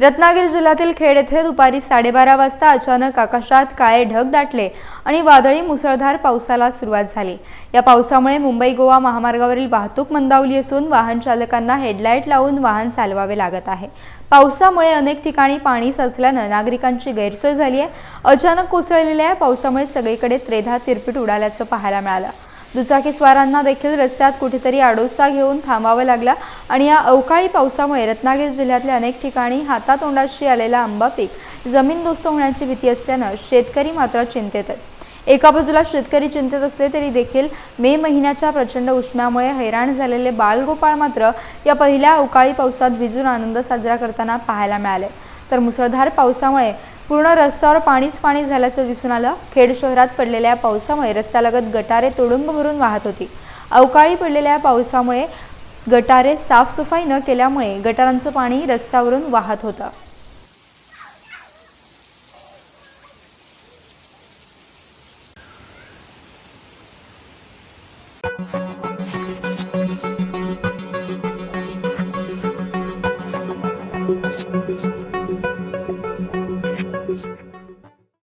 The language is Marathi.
रत्नागिरी जिल्ह्यातील खेड येथे दुपारी साडेबारा वाजता अचानक आकाशात काळे ढग दाटले आणि वादळी मुसळधार पावसाला सुरुवात झाली. या पावसामुळे मुंबई गोवा महामार्गावरील वाहतूक मंदावली असून वाहन चालकांना हेडलाईट लावून वाहन चालवावे लागत आहे. पावसामुळे अनेक ठिकाणी पाणी साचल्यानं नागरिकांची गैरसोय झाली आहे अचानक कोसळलेल्या या पावसामुळे सगळीकडे त्रेधा तिरपीट उडाल्याचं पाहायला मिळालं. दुचाकीस्वारांना देखील रस्त्यात कुठेतरी आडोसा घेऊन थांबावं लागला आणि या अवकाळी पावसामुळे रत्नागिरी जिल्ह्यातल्या अनेक ठिकाणी हातातोंडाशी आलेला आंबा पीक जमीनदोस्त होण्याची भीती असल्यानं शेतकरी मात्र चिंतेत आहेत. एका बाजूला शेतकरी चिंतेत असले तरी देखील मे महिन्याच्या प्रचंड उष्म्यामुळे हैराण झालेले बाळगोपाळ मात्र या पहिल्या अवकाळी पावसात भिजून आनंद साजरा करताना पाहायला मिळाले. तर मुसळधार पावसामुळे पूर्ण रस्त्यावर पाणीच पाणी झाल्याचं दिसून आलं. खेड शहरात पडलेल्या पावसामुळे रस्त्यालगत गटारे तुडुंब भरून वाहत होती. अवकाळी पडलेल्या पावसामुळे गटारे साफसफाई न केल्यामुळे गटारांचं पाणी रस्त्यावरून वाहत होतं.